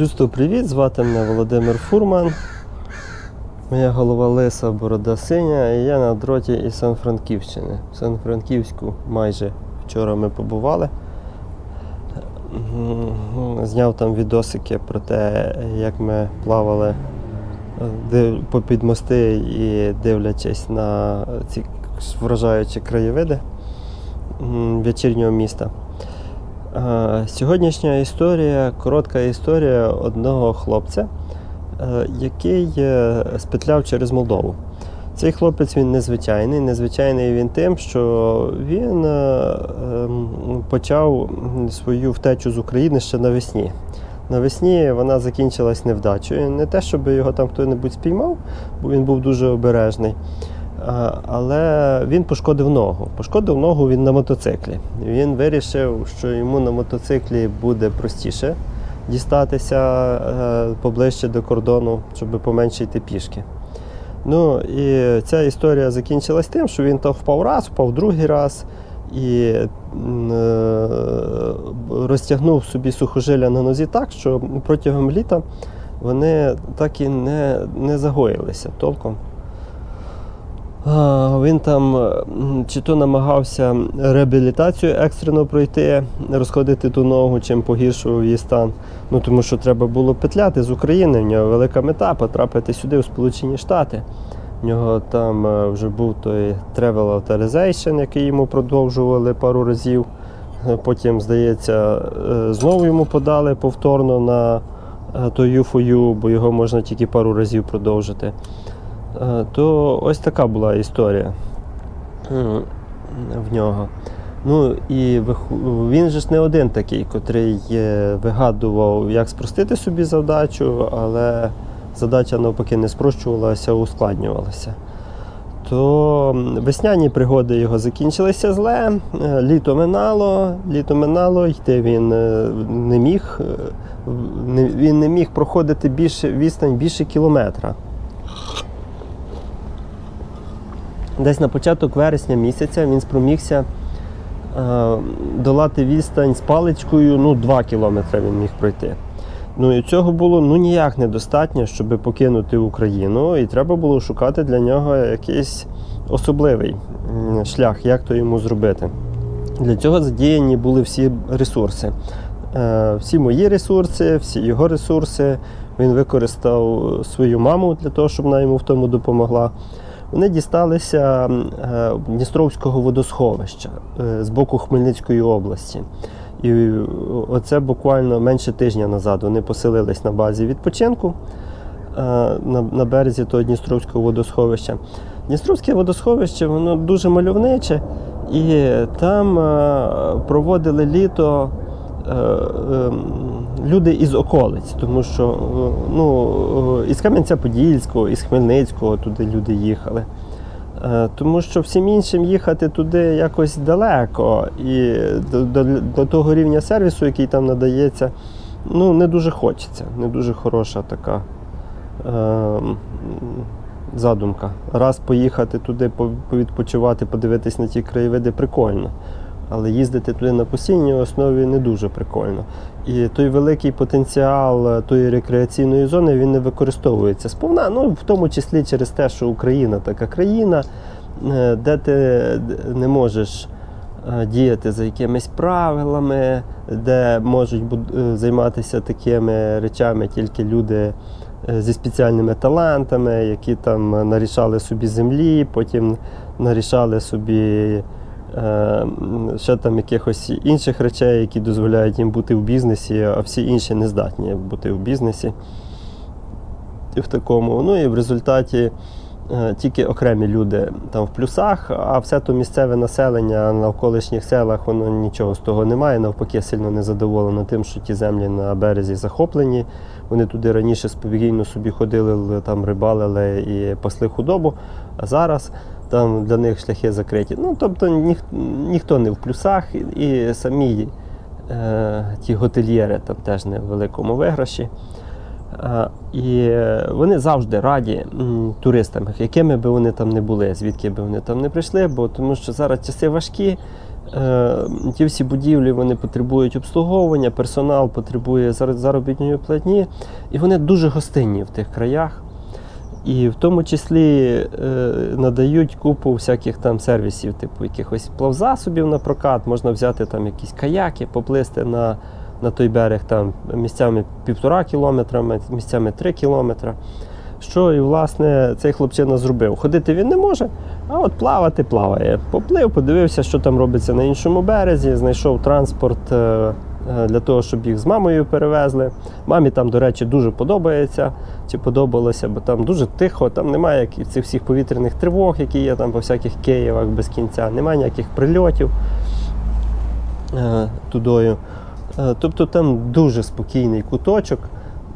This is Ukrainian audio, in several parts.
Людство, привіт! Звати мене Володимир Фурман. Моя голова лиса, борода синя, і я на дроті із Сан-Франківщини. В Сан-Франківську майже вчора ми побували. Зняв там відосики про те, як ми плавали е, див- попід мости і дивлячись на ці вражаючі краєвиди вечірнього міста. Е, Сьогоднішня історія коротка історія одного хлопця, е, який е, спетляв через Молдову. Цей хлопець він незвичайний. Незвичайний він тим, що він ем, почав свою втечу з України ще навесні. Навесні вона закінчилась невдачею. Не те, щоб його там хто-небудь спіймав, бо він був дуже обережний. Але він пошкодив ногу. Пошкодив ногу він на мотоциклі. Він вирішив, що йому на мотоциклі буде простіше дістатися е, поближче до кордону, щоб поменше йти пішки. Ну і ця історія закінчилась тим, що він то впав раз, впав другий раз і е, розтягнув собі сухожилля на нозі так, що протягом літа вони так і не, не загоїлися толком. Він там чи то намагався реабілітацію екстрено пройти, розходити ту ногу, чим погіршував її стан. Ну тому що треба було петляти з України. В нього велика мета потрапити сюди, у Сполучені Штати. В нього там е, вже був той Travel Authorization, який йому продовжували пару разів. Е, Потім, здається, е, знову йому подали повторно на е, той UFOU, бо його можна тільки пару разів продовжити. Е, То ось така була історія в нього. Ну і він же ж не один такий, котрий е, вигадував, як спростити собі завдачу, але задача навпаки не спрощувалася, а ускладнювалася. То весняні пригоди його закінчилися зле, е, літо минало, літо минало, йти він е, не міг. е, Він не міг проходити більше відстань більше кілометра. Десь на початок вересня місяця він спромігся е, долати відстань з паличкою, ну, 2 кілометри він міг пройти. Ну і цього було ну ніяк недостатньо, щоб покинути Україну, і треба було шукати для нього якийсь особливий шлях, як то йому зробити. Для цього задіяні були всі ресурси. Е, Всі мої ресурси, всі його ресурси. Він використав свою маму для того, щоб вона йому в тому допомогла. Вони дісталися е, Дністровського водосховища е, з боку Хмельницької області. І оце буквально менше тижня назад вони поселились на базі відпочинку е, на, березі того Дністровського водосховища. Дністровське водосховище воно дуже мальовниче, і там проводили літо люди із околиць, тому що е, ну, е, із Кам'янця-Подільського, із Хмельницького туди люди їхали. Е, Тому що всім іншим їхати туди якось далеко, і до, до, до того рівня сервісу, який там надається, ну не дуже хочеться. Не дуже хороша така е, задумка. Раз поїхати туди, по- повідпочивати, подивитись на ті краєвиди прикольно. Але їздити туди на постійній основі не дуже прикольно. І той великий потенціал е, тої рекреаційної зони він не використовується сповна, ну в тому числі через те, що Україна така країна, е, де ти не можеш е, діяти за якимись правилами, де можуть займатися такими речами тільки люди зі спеціальними талантами, які там нарішали собі землі, потім нарішали собі ще там якихось інших речей, які дозволяють їм бути в бізнесі, а всі інші не здатні бути в бізнесі. В такому. Ну і в результаті е, тільки окремі люди там в плюсах, а все то місцеве населення на навколишніх селах воно нічого з того немає. Навпаки, сильно не задоволено тим, що ті землі на березі захоплені. Вони туди раніше спокійно собі ходили, там рибалили і пасли худобу, а зараз там для них шляхи закриті. Ну, тобто ніх, ніхто не в плюсах, і, самі е, ті готельєри там теж не в великому виграші. А, І е, вони завжди раді м, туристам, якими би вони там не були, звідки би вони там не прийшли, бо тому що зараз часи важкі, Е, ті всі будівлі вони потребують обслуговування, персонал потребує заробітної платні, і вони дуже гостинні в тих краях. І в тому числі е, надають купу всяких там сервісів, типу якихось плавзасобів на прокат, можна взяти там якісь каяки, поплисти на, на той берег там місцями півтора кілометра, місцями три кілометра. Що і власне цей хлопчина зробив. Ходити він не може, а от плавати плаває. Поплив, подивився, що там робиться на іншому березі, знайшов транспорт е, для того, щоб їх з мамою перевезли. Мамі там, до речі, дуже подобається чи подобалося, бо там дуже тихо, там немає цих всіх повітряних тривог, які є там по всяких Києвах без кінця, немає ніяких прильотів е, тудою. Е, Тобто там дуже спокійний куточок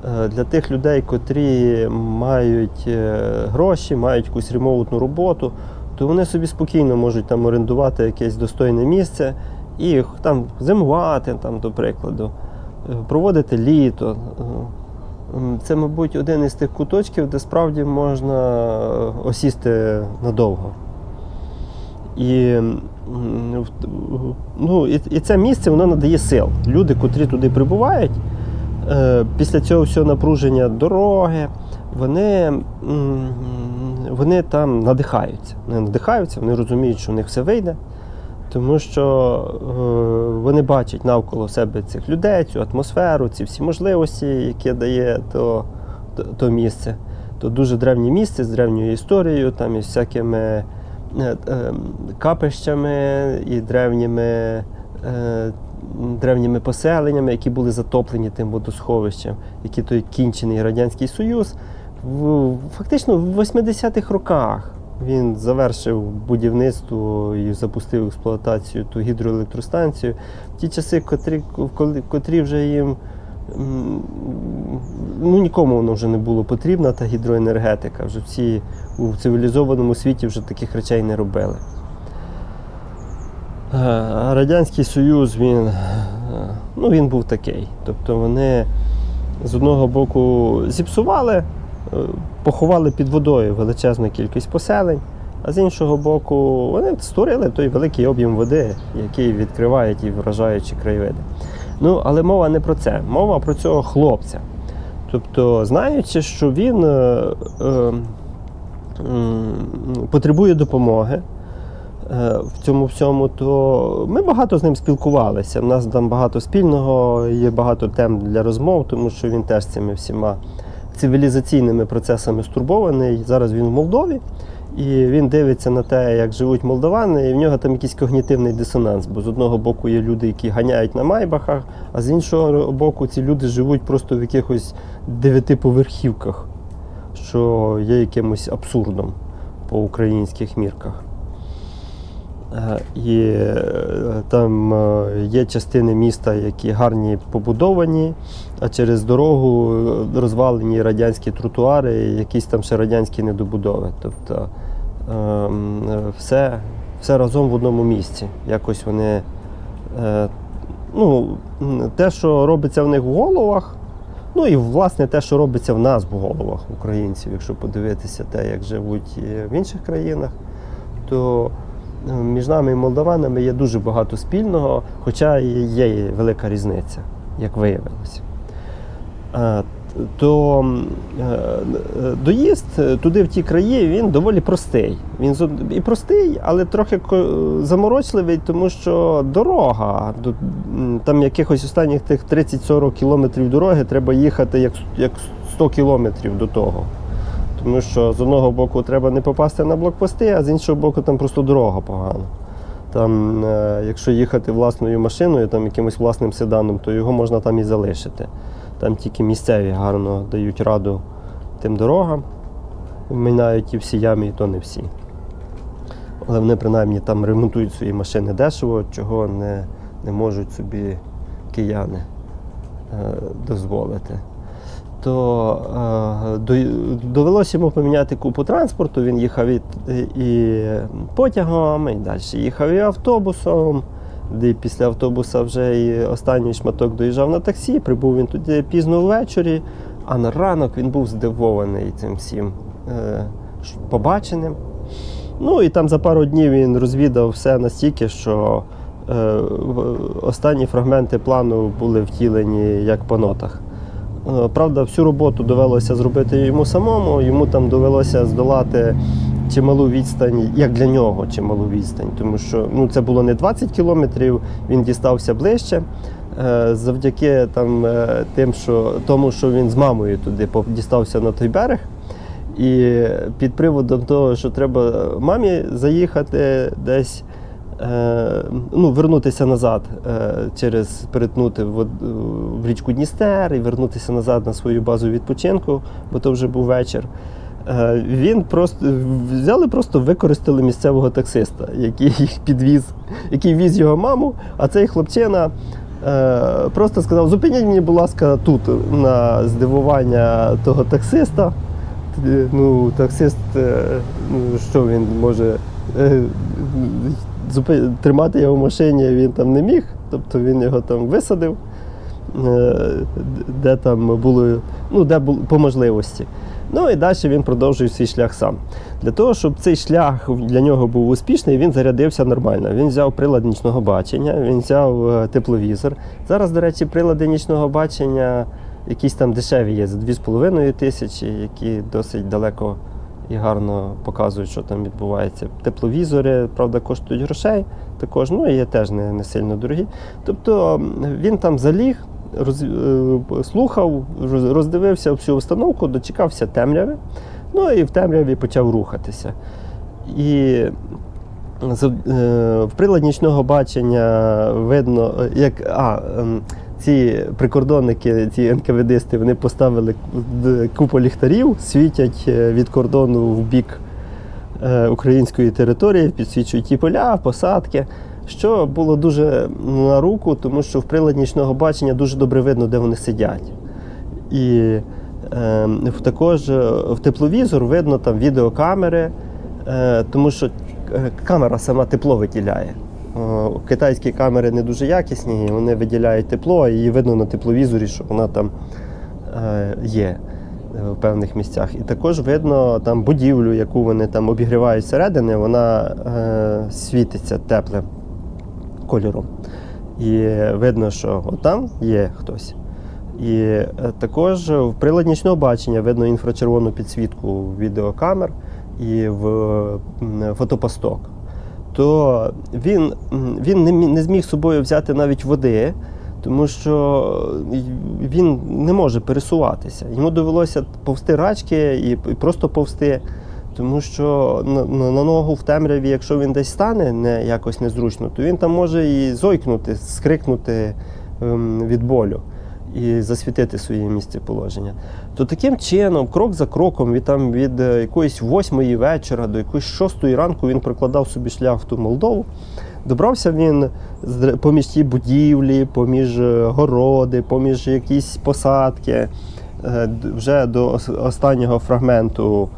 е, для тих людей, котрі мають е, гроші, мають якусь ремоутну роботу, то вони собі спокійно можуть там орендувати якесь достойне місце і там зимувати, там, до прикладу, е, проводити літо. Е, Це, мабуть, один із тих куточків, де справді можна е, осісти надовго. І, ну, і, і це місце воно надає сил. Люди, котрі туди прибувають, після цього всього напруження дороги, вони, вони там надихаються. Вони надихаються, вони розуміють, що в них все вийде. Тому що е, вони бачать навколо себе цих людей, цю атмосферу, ці всі можливості, які дає то, то, то місце. То дуже древнє місце з древньою історією, там із всякими е, е, капищами і древніми, древніми поселеннями, які були затоплені тим водосховищем, які той кінчений Радянський Союз. В, фактично в 80-х роках він завершив будівництво і запустив експлуатацію ту гідроелектростанцію. Ті часи, котрі, котрі вже їм ну, нікому воно вже не було потрібна, та гідроенергетика. Вже всі у цивілізованому світі вже таких речей не робили. Радянський Союз він, ну, він був такий. Тобто вони з одного боку зіпсували, поховали під водою величезну кількість поселень, а з іншого боку, вони створили той великий об'єм води, який відкриває ті вражаючі краєвиди. Ну, але мова не про це. Мова про цього хлопця. Тобто, знаючи, що він е, е, потребує допомоги, е, в цьому всьому, то ми багато з ним спілкувалися. У нас там багато спільного, є багато тем для розмов, тому що він теж цими всіма цивілізаційними процесами стурбований. Зараз він в Молдові. І він дивиться на те, як живуть молдавани, і в нього там якийсь когнітивний дисонанс. Бо з одного боку є люди, які ганяють на майбахах, а з іншого боку, ці люди живуть просто в якихось дев'ятиповерхівках, що є якимось абсурдом по українських мірках. Е, І е, там е, є частини міста, які гарні побудовані, а через дорогу розвалені радянські тротуари, якісь там ще радянські недобудови. Тобто ем, все, все разом в одному місці. Якось вони. Ну, те, що робиться в них в головах, ну і власне те, що робиться в нас в головах, українців, якщо подивитися те, як живуть в інших країнах, то між нами і молдаванами є дуже багато спільного, хоча є велика різниця, як виявилося. То м, е, е, доїзд е, туди, в ті краї, він доволі простий. Він і простий, але трохи заморочливий, тому що дорога, до- там якихось останніх тих 30-40 кілометрів дороги треба їхати як 100 кілометрів до того. Тому що з одного боку треба не попасти на блокпости, а з іншого боку там просто дорога погана. Там, е, якщо їхати власною машиною, там якимось власним седаном, то його можна там і залишити. Там тільки місцеві гарно дають раду тим дорогам, минають ті всі ями, і то не всі. Але вони принаймні там ремонтують свої машини дешево, чого не, не можуть собі кияни е, дозволити. То е, довелося йому поміняти купу транспорту. Він їхав і, і потягом, і далі їхав і автобусом. Де після автобуса вже і останній шматок доїжджав на таксі. Прибув він туди пізно ввечері, а на ранок він був здивований цим всім е, побаченим. Ну і там за пару днів він розвідав все настільки, що е, останні фрагменти плану були втілені як по нотах. Е, Правда, всю роботу довелося зробити йому самому. Йому там довелося здолати чималу відстань, як для нього, чималу відстань, тому що ну, це було не 20 кілометрів, він дістався ближче. Е, Завдяки там, е, тим, що, тому, що він з мамою туди дістався на той берег. І під приводом того, що треба мамі заїхати десь, ну, вернутися назад е, через перетнути в, в річку Дністер і вернутися назад на свою базу відпочинку, бо то вже був вечір. Е, Він просто взяли, просто використали місцевого таксиста, який підвіз, який віз його маму, а цей хлопчина. е, Просто сказав: зупиніть мені, будь ласка, тут на здивування того таксиста. Е, Ну, таксист, е, ну, що він може е, тримати його в машині він там не міг, тобто він його там висадив, е, де там було, ну, де було по можливості. Ну і далі він продовжує свій шлях сам. Для того, щоб цей шлях для нього був успішний, він зарядився нормально. Він взяв прилад нічного бачення, він взяв е, тепловізор. Зараз, до речі, прилади нічного бачення якісь там дешеві є за 2,5 тисячі, які досить далеко і гарно показують, що там відбувається. Тепловізори, правда, коштують грошей також, ну і є теж не, не сильно дорогі. Тобто він там заліг, роз, е, слухав, роздивився всю установку, дочекався темряви, ну і в темряві почав рухатися. І е, в приладі нічного бачення видно, е, як а, ем, ці прикордонники, ці НКВДисти, вони поставили купу ліхтарів, світять е, від кордону в бік е, української території, підсвічують ті поля, посадки. Що було дуже на руку, тому що в приладі нічного бачення дуже добре видно, де вони сидять. І е, також в тепловізор видно там відеокамери, е, тому що е, камера сама тепло виділяє. О, Китайські камери не дуже якісні, вони виділяють тепло, і видно на тепловізорі, що вона там е, є е, в певних місцях. І також видно там будівлю, яку вони там обігрівають зсередини, вона е, світиться теплим кольором. І видно, що там є хтось. І е, також в приладі нічного бачення видно інфрачервону підсвітку відеокамер і в м, фотопосток. То він, він не, не зміг собою взяти навіть води, тому що він не може пересуватися. Йому довелося повсти рачки і, і просто повсти. Тому що на, на ногу в темряві, якщо він десь стане не, якось незручно, то він там може і зойкнути, скрикнути ем, від болю і засвітити своє місце положення. То таким чином, крок за кроком, від, там, від е, якоїсь восьмої вечора до якоїсь шостої ранку він прокладав собі шлях в ту Молдову. Добрався він поміж ті будівлі, поміж е, городи, поміж якісь посадки, е, вже до останнього фрагменту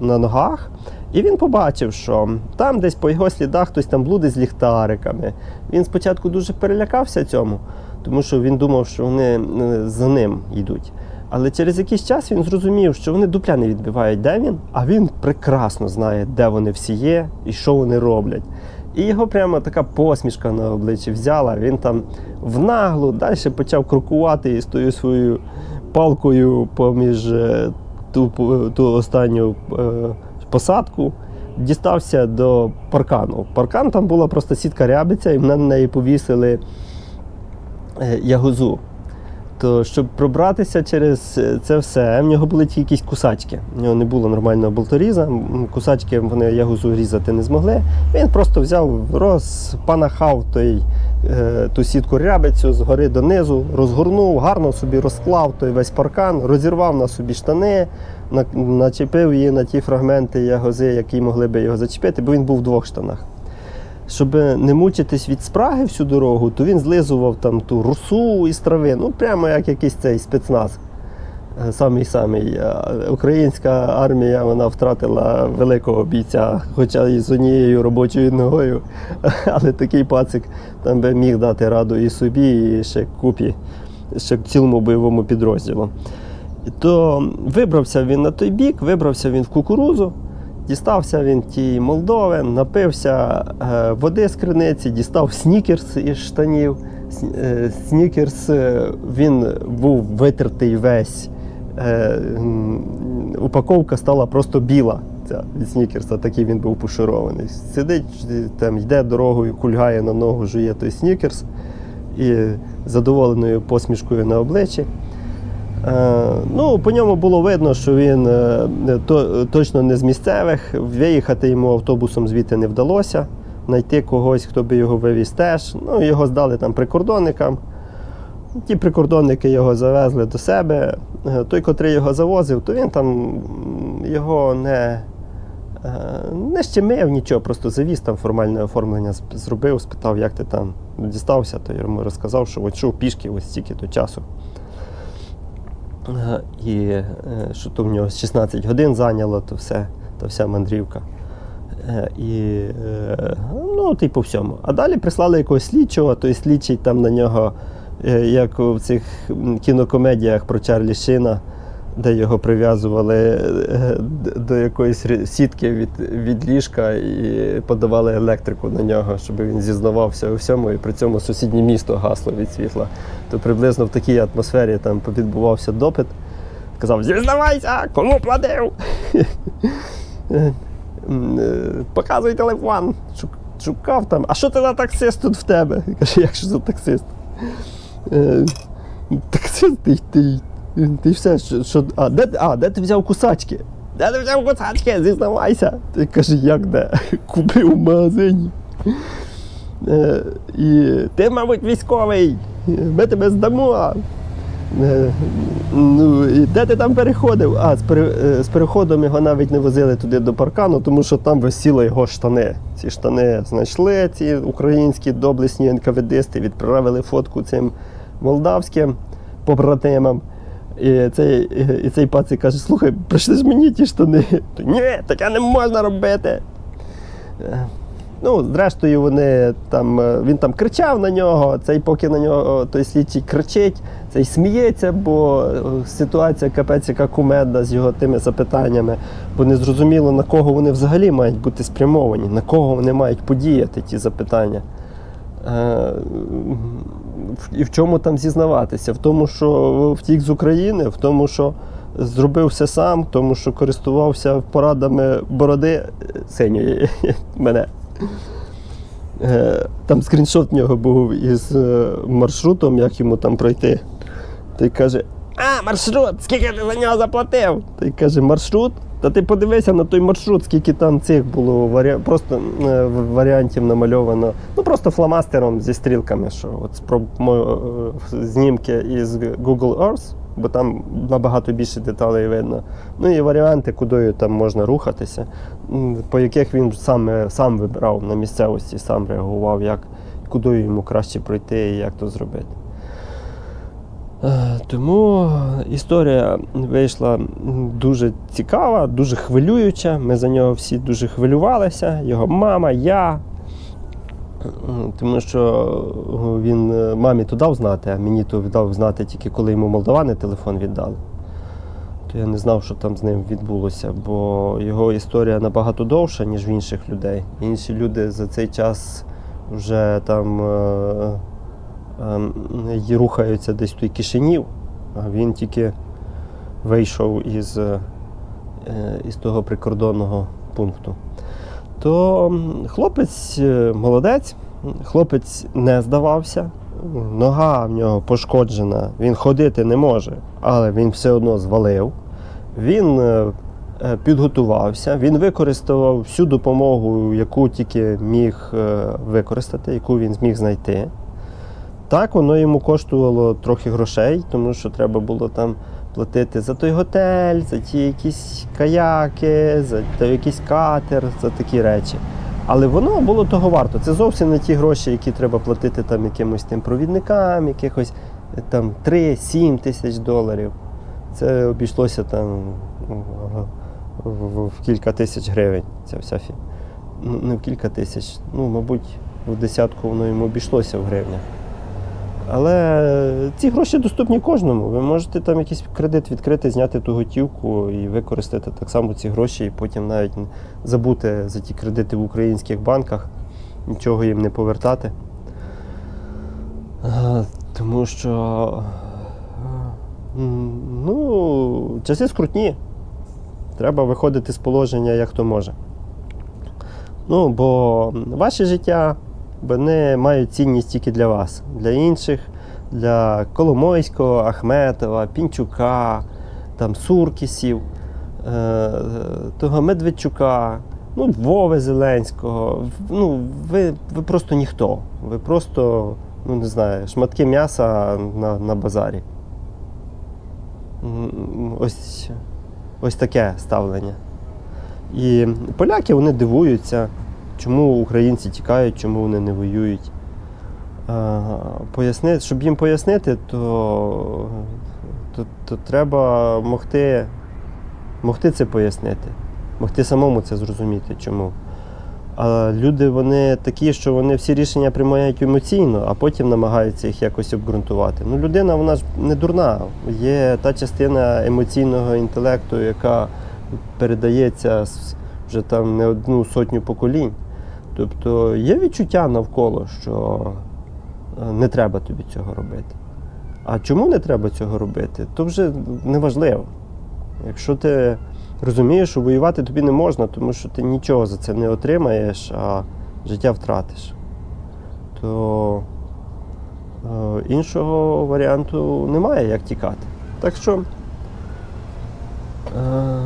на ногах. І він побачив, що там десь по його слідах хтось там блудить з ліхтариками. Він спочатку дуже перелякався цьому, тому що він думав, що вони е, за ним йдуть. Але через якийсь час він зрозумів, що вони дупля не відбивають, де він, а він прекрасно знає, де вони всі є і що вони роблять. І його прямо така посмішка на обличчі взяла. Він там в наглу далі почав крокувати із тою своєю палкою поміж е, ту, ту останню е, посадку. Дістався до паркану. Паркан там була просто сітка рябиця, і на неї повісили е, ягозу. То щоб пробратися через е, це все, в нього були тільки якісь кусачки. В нього не було нормального болторіза. Кусачки вони ягозу різати не змогли. Він просто взяв, розпанахав той, е, ту сітку рябицю з гори донизу, розгорнув, гарно собі розклав той весь паркан, розірвав на собі штани, начепив її на ті фрагменти ягози, які могли би його зачепити, бо він був в двох штанах щоб не мучитись від спраги всю дорогу, то він злизував там ту русу із трави, ну прямо як якийсь цей спецназ. Е, Самий самий Е, українська армія вона втратила великого бійця, хоча і з однією робочою ногою. Але такий пацик там би міг дати раду і собі, і ще купі, ще цілому бойовому підрозділу. То вибрався він на той бік, вибрався він в кукурузу, Дістався він тієї Молдови, напився е, води з криниці, дістав снікерс із штанів. Е, Снікерс е, він був витертий весь. Упаковка стала просто біла. Ця від снікерса, такий він був поширований. Сидить, там, йде дорогою, кульгає на ногу, жує той снікерс і задоволеною посмішкою на обличчі. Е, ну, по ньому було видно, що він е, то, точно не з місцевих. Виїхати йому автобусом звідти не вдалося. Знайти когось, хто би його вивіз теж. Ну, його здали там прикордонникам. Ті прикордонники його завезли до себе. Е, Той, котрий його завозив, то він там його не, не щемив нічого, просто завіз там формальне оформлення зробив, спитав, як ти там дістався, то йому розказав, що от пішки ось стільки то часу. Е, І е, що то в нього 16 годин зайняло, то все, то вся мандрівка. Е, І ну, типу всьому. А далі прислали якогось слідчого, той слідчий там на нього, як в цих кінокомедіях про Чарлі Шина, де його прив'язували е, до якоїсь сітки від, від ліжка і подавали електрику на нього, щоб він зізнавався у всьому, і при цьому сусіднє місто гасло від світла. То приблизно в такій атмосфері там відбувався допит. Казав, зізнавайся, кому платив? Е, Показуй телефон. Шукав там. А що це за таксист тут в тебе? Каже, як що за таксист? Е, Таксист, ти, ти, все, що, що а, де, а, де ти взяв кусачки? Де ти взяв кусачки? Зізнавайся. Ти каже, як де? Купив в магазині. Е, і ти, мабуть, військовий. Ми тебе здамо. Е, Ну, і де ти там переходив? А, з, пере, е, з переходом його навіть не возили туди до паркану, тому що там висіли його штани. Ці штани знайшли, ці українські доблесні НКВДисти, відправили фотку цим молдавським побратимам. І цей, і цей пацик каже: слухай, прийшли ж мені ті штани. Ні, таке не можна робити. Е, Ну, зрештою, вони там, е, він там кричав на нього, цей поки на нього той слідчий кричить, цей сміється, бо е, ситуація капець яка кумедна з його тими запитаннями, бо не зрозуміло, на кого вони взагалі мають бути спрямовані, на кого вони мають подіяти ті запитання. І в чому там зізнаватися? В тому, що втік з України, в тому, що зробив все сам, тому, що користувався порадами бороди синьої мене. Е, Там скріншот в нього був із е, маршрутом, як йому там пройти. Той каже: А, маршрут, скільки ти за нього заплатив? Той каже, маршрут? Та ти подивися на той маршрут, скільки там цих було варі... просто е, варіантів намальовано. Ну просто фломастером зі стрілками, що от спробуємо е, знімки із Google Earth, бо там набагато більше деталей видно. Ну і варіанти, кудою там можна рухатися, по яких він сам, сам вибирав на місцевості, сам реагував, як, кудою йому краще пройти і як то зробити. Е, Тому історія вийшла дуже цікава, дуже хвилююча. Ми за нього всі дуже хвилювалися. Його мама, я. Тому що він е, мамі то дав знати, а мені то дав знати тільки коли йому молдавани телефон віддали. То я не знав, що там з ним відбулося, бо його історія набагато довша, ніж в інших людей. Інші люди за цей час вже там ем, рухаються десь той Кишинів, а він тільки вийшов із, е, із того прикордонного пункту. То хлопець е, молодець, хлопець не здавався, нога в нього пошкоджена, він ходити не може, але він все одно звалив. Він е, підготувався, він використав всю допомогу, яку тільки міг використати, яку він зміг знайти. Так, воно йому коштувало трохи грошей, тому що треба було там платити за той готель, за ті якісь каяки, за той якийсь катер, за такі речі. Але воно було того варто. Це зовсім не ті гроші, які треба платити там якимось тим провідникам, якихось е, там 3-7 тисяч доларів. Це обійшлося там в, в кілька тисяч гривень. Ця вся фі. Ну, не в кілька тисяч, ну, мабуть, в десятку воно йому обійшлося в гривнях. Але ці гроші доступні кожному. Ви можете там якийсь кредит відкрити, зняти ту готівку і використати так само ці гроші, і потім навіть забути за ті кредити в українських банках, нічого їм не повертати. Е, Тому що е, ну, часи скрутні. Треба виходити з положення, як хто може. Ну, бо ваше життя вони мають цінність тільки для вас, для інших, для Коломойського, Ахметова, Пінчука, там, Суркісів, е, того Медведчука, ну, Вови Зеленського. Ну, ви, ви просто ніхто. Ви просто, ну не знаю, шматки м'яса на, на базарі. Ось, ось таке ставлення. І поляки вони дивуються, чому українці тікають, чому вони не воюють. Е, Поясни, щоб їм пояснити, то, то, то треба могти, могти це пояснити, могти самому це зрозуміти, чому. А люди вони такі, що вони всі рішення приймають емоційно, а потім намагаються їх якось обґрунтувати. Ну, людина вона ж не дурна. Є та частина емоційного інтелекту, яка передається вже там не одну сотню поколінь. Тобто є відчуття навколо, що е, не треба тобі цього робити. А чому не треба цього робити, то вже неважливо. Якщо ти розумієш, що воювати тобі не можна, тому що ти нічого за це не отримаєш, а життя втратиш, то е, іншого варіанту немає, як тікати. Так що, е,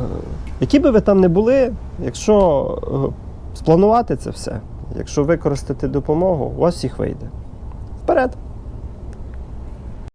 які би ви там не були, якщо спланувати це все, якщо використати допомогу, у вас всіх вийде. Вперед!